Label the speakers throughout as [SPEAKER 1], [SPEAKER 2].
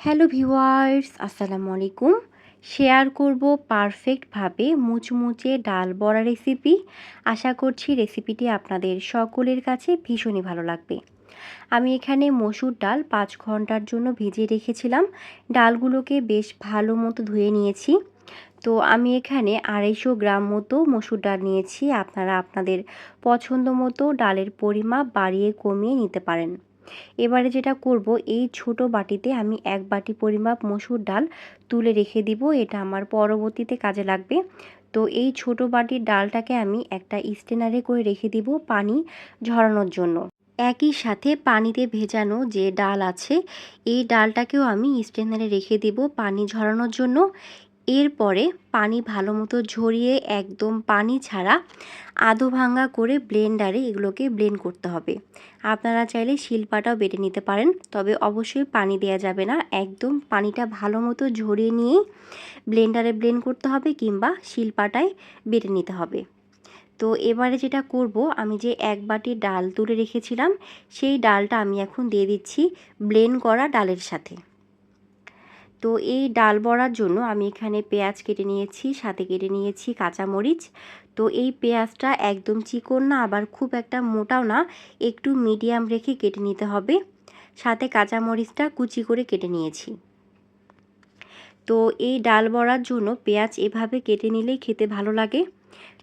[SPEAKER 1] Hello viewers আসসালামু আলাইকুম। Share করব পারফেক্টভাবে মুচমুচে ডাল বড়া রেসিপি। আশা করছি রেসিপিটি আপনাদের সকলের কাছে ভীষণই ভালো লাগবে। আমি এখানে মসুর ডাল পাঁচ ঘণ্টার জন্য ভিজিয়ে রেখেছিলাম। ডালগুলোকে বেশ ভালো মতো ধুয়ে নিয়েছি। তো আমি এখানে আড়াইশো গ্রাম মতো মসুর ডাল নিয়েছি। আপনারা আপনাদের পছন্দ মতো ডালের পরিমাপ বাড়িয়ে কমিয়ে নিতে পারেন। এবারে যেটা করব, এই ছোট বাটিতে আমি এক বাটি পরিমাপ মসুর ডাল তুলে রেখে দিব, এটা আমার পরবর্তীতে কাজে লাগবে। তো এই ছোট বাটির ডালটাকে আমি একটা স্টেনারে করে রেখে দিব পানি ঝরানোর জন্য। একই সাথে পানিতে ভেজানো যে ডাল আছে, এই ডালটাকেও আমি স্টেনারে রেখে দিব পানি ঝরানোর জন্য। এরপরে পানি ভালো মতো ঝরিয়ে একদম পানি ছাড়া আধো ভাঙ্গা করে ব্লেন্ডারে এগুলোকে ব্লেন্ড করতে হবে। আপনারা চাইলে শিলপাটাও বেটে নিতে পারেন, তবে অবশ্যই পানি দেওয়া যাবে না। একদম পানিটা ভালো মতো ঝরিয়ে নিয়েই ব্লেন্ডারে ব্লেন্ড করতে হবে কিংবা শিলপাটায় বেটে নিতে হবে। তো এবারে যেটা করব, আমি যে এক বাটি ডাল তুলে রেখেছিলাম, সেই ডালটা আমি এখন দিয়ে দিচ্ছি ব্লেন্ড করা ডালের সাথে। তো এই ডাল বড়ার জন্য আমি এখানে পেঁয়াজ কেটে নিয়েছি, সাথে কেটে নিয়েছি কাঁচামরিচ। তো এই পেঁয়াজটা একদম চিকন না, আবার খুব একটা মোটাও না, একটু মিডিয়াম রেখে কেটে নিতে হবে। সাথে কাঁচামরিচটা কুচি করে কেটে নিয়েছি। তো এই ডাল বড়ার জন্য পেঁয়াজ এভাবে কেটে নিলেই খেতে ভালো লাগে।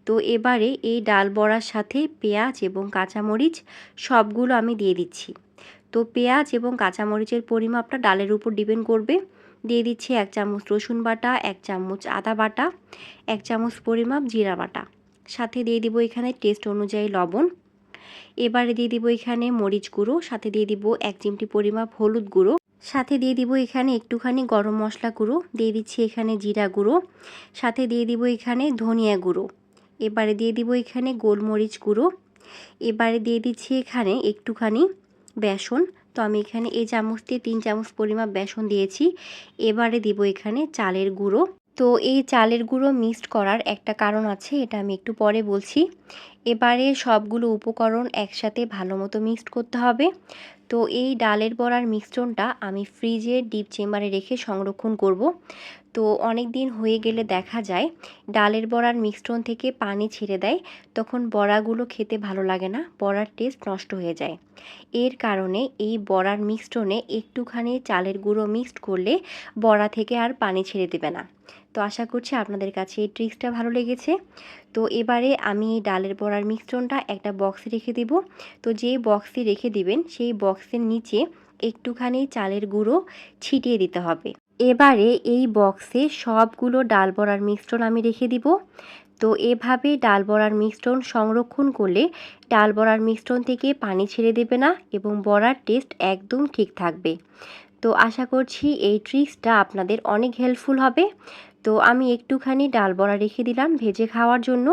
[SPEAKER 1] তো এবারে এই ডাল বড়ার সাথে পেঁয়াজ এবং কাঁচামরিচ সবগুলো আমি দিয়ে দিচ্ছি। তো পেঁয়াজ এবং কাঁচামরিচের পরিমাপটা ডালের উপর ডিপেন্ড করবে। দিয়ে দিচ্ছি এক চামচ রসুন বাটা, এক চামচ আদা বাটা, এক চামচ পরিমাপ জিরা বাটা। সাথে দিয়ে দিব এখানে টেস্ট অনুযায়ী লবণ। এবারে দিয়ে দিব এখানে মরিচ গুঁড়ো, সাথে দিয়ে দিব এক চিমটি পরিমাপ হলুদ গুঁড়ো। সাথে দিয়ে দিব এখানে একটুখানি গরম মশলা গুঁড়ো, দিয়ে দিচ্ছি এখানে জিরা গুঁড়ো। সাথে দিয়ে দিব এখানে ধনিয়া গুঁড়ো। এবারে দিয়ে দিব এখানে গোলমরিচ গুঁড়ো। এবারে দিয়ে দিচ্ছি এখানে একটুখানি বেসন। তো আমি এখানে এই চামচ দিয়ে তিন চামচ পরিমাপ বেসন দিয়েছি। এবারে দিব এখানে চালের গুঁড়ো। তো এই চালের গুঁড়ো মিক্সড করার একটা কারণ আছে, এটা আমি একটু পরে বলছি। এবারে সবগুলো উপকরণ একসাথে ভালো মতো মিক্সড করতে হবে। তো এই ডালের বড়ার মিশ্রণটা আমি ফ্রিজে ডিপ চেম্বারে রেখে সংরক্ষণ করব। তো অনেক দিন হয়ে গেলে দেখা যায়, ডালের বড়ার মিশ্রণ থেকে পানি ছেড়ে দেয়, তখন বড়াগুলো খেতে ভালো লাগে না, বড়ার টেস্ট নষ্ট হয়ে যায়। এর কারণে এই বড়ার মিশ্রণে একটুখানি চালের গুঁড়ো মিক্সড করলে বড়া থেকে আর পানি ছেড়ে দেবে না। তো আশা করছি আপনাদের কাছে এই ট্রিক্সটা ভালো লেগেছে। তো এবারে আমি এই ডালের বড়ার মিশ্রণটা একটা বক্সে রেখে দিব। তো যে বক্সে রেখে দিবেন, সেই বক্সের নিচে একটুখানি চালের গুঁড়ো ছিটিয়ে দিতে হবে। এবারে এই বক্সে সবগুলো ডাল বড়ার মিশ্রণ আমি রেখে দিব। তো এভাবে ডাল বড়ার মিশ্রণ সংরক্ষণ করলে ডাল বড়ার মিশ্রণ থেকে পানি ছেড়ে দেবে না এবং বড়ার টেস্ট একদম ঠিক থাকবে। তো আশা করছি এই ট্রিক্সটা আপনাদের অনেক হেল্পফুল হবে। তো আমি একটুখানি ডাল বড়া রেখে দিলাম ভেজে খাওয়ার জন্য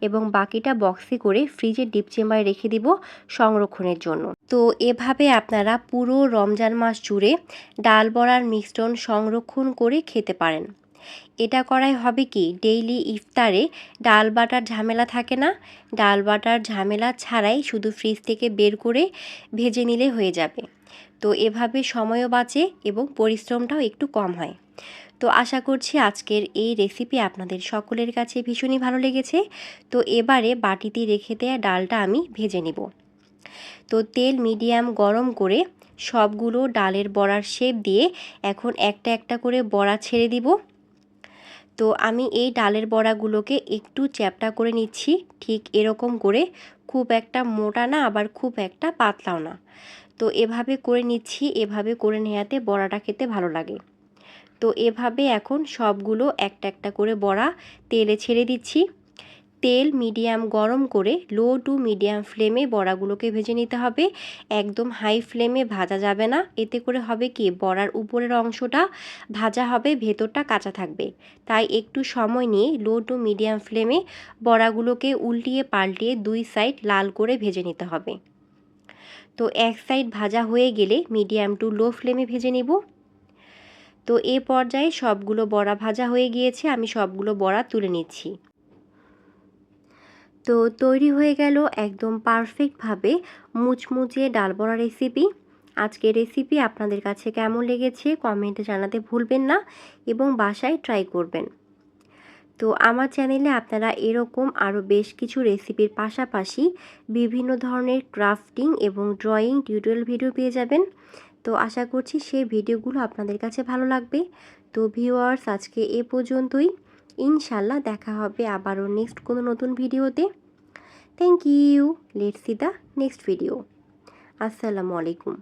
[SPEAKER 1] এবং বাকিটা বক্সে করে ফ্রিজের ডিপ চেম্বারে রেখে দিব সংরক্ষণের জন্য। তো এভাবে আপনারা পুরো রমজান মাস জুড়ে ডাল বড়ার মিশ্রণ সংরক্ষণ করে খেতে পারেন। এটা করাই হবে কি? ডেইলি ইফতারে ডাল বাটার ঝামেলা থাকে না। ডাল বাটার ঝামেলা ছাড়াই শুধু ফ্রিজ থেকে বের করে ভেজে নিলে হয়ে যাবে। তো এভাবে সময়ও বাঁচে এবং পরিশ্রমটাও একটু কম হয়। তো আশা করছি আজকের এই রেসিপি আপনাদের সকলের কাছে ভীষণই ভালো লেগেছে। তো এবারে বাটিতে রেখে দেওয়া ডালটা আমি ভেজে নেব। তো তেল মিডিয়াম গরম করে সবগুলো ডালের বড়ার শেপ দিয়ে এখন একটা একটা করে বড়া ছেড়ে দিব। তো আমি এই ডালের বড়াগুলোকে একটু চ্যাপটা করে নিচ্ছি। ঠিক এরকম করে খুব একটা মোটা না, আবার খুব একটা পাতলাও না। তো এভাবে করে নিচ্ছি, এভাবে করে নেওয়াতে বড়াটা খেতে ভালো লাগে। তো এভাবে এখন সবগুলো একটা একটা করে বড়া তেলে ছেড়ে দিচ্ছি। তেল মিডিয়াম গরম করে লো টু মিডিয়াম ফ্লেমে বড়াগুলোকে ভেজে নিতে হবে। একদম হাই ফ্লেমে ভাজা যাবে না। এতে করে হবে কি? বড়ার উপরের অংশটা ভাজা হবে, ভেতরটা কাঁচা থাকবে। তাই একটু সময় নিয়ে লো টু মিডিয়াম ফ্লেমে বড়াগুলোকে উল্টিয়ে পাল্টিয়ে দুই সাইড লাল করে ভেজে নিতে হবে। তো এক সাইড ভাজা হয়ে গেলে মিডিয়াম টু লো ফ্লেমে ভেজে নেব। তো এ পর্যায়ে সবগুলো বড়া ভাজা হয়ে গিয়েছে, আমি সবগুলো বড়া তুলে নিচ্ছি। তো তৈরি হয়ে গেল একদম পারফেক্টভাবে মুচমুচে ডাল বড়া রেসিপি আজকের রেসিপি আপনাদের কাছে কেমন লেগেছে কমেন্টে জানাতে ভুলবেন না এবং বাসায় ট্রাই করবেন। তো আমার চ্যানেলে আপনারা এরকম আরও বেশ কিছু রেসিপির পাশাপাশি বিভিন্ন ধরনের ক্রাফটিং এবং ড্রয়িং টিউটোরিয়াল ভিডিও পেয়ে যাবেন। তো আশা করছি সেই ভিডিওগুলো আপনাদের কাছে ভালো লাগবে। তো ভিউয়ার্স, আজকে এ পর্যন্তই। ইনশাল্লাহ দেখা হবে আবারও নেক্সট কোনো নতুন ভিডিওতে। Thank you let see the next video আসসালামু আলাইকুম